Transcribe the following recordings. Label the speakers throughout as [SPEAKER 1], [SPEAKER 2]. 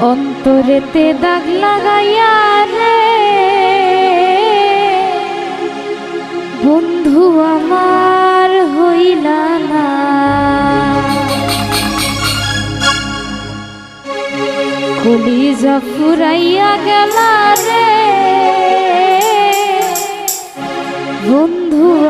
[SPEAKER 1] অন্তরেতে দাগ লাগাইয়া রে। বন্ধু আমার হইলা না। কলিজা ফুরাইয়া গেলা রে। বন্ধু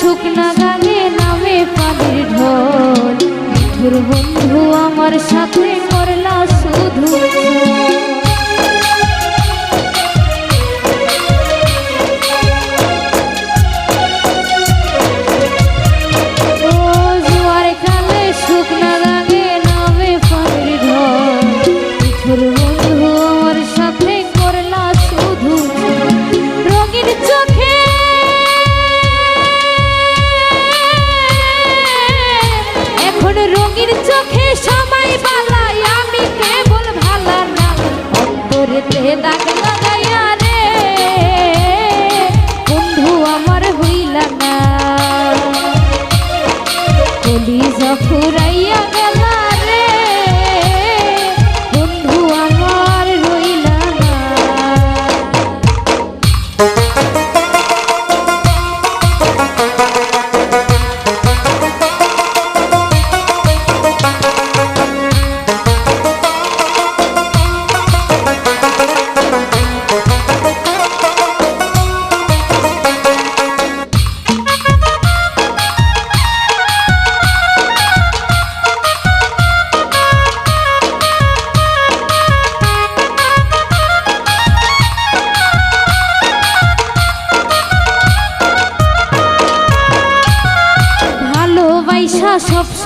[SPEAKER 1] শুকনা গানে নামে পানির ঢোল। বন্ধু আমার সাথে করলা শুধু। চোখে সবাই ভালো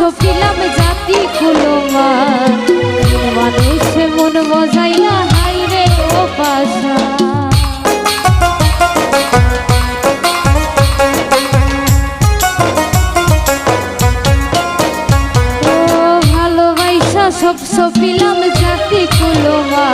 [SPEAKER 1] সকিলাম জাতি কুলমান মানুষে মন মজাইয়া হাইরে ও পাশা। সব সফিলাম জাতি কুলমান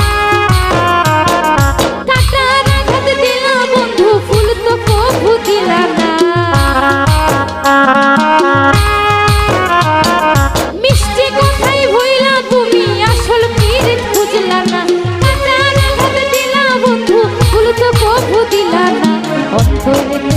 [SPEAKER 1] করে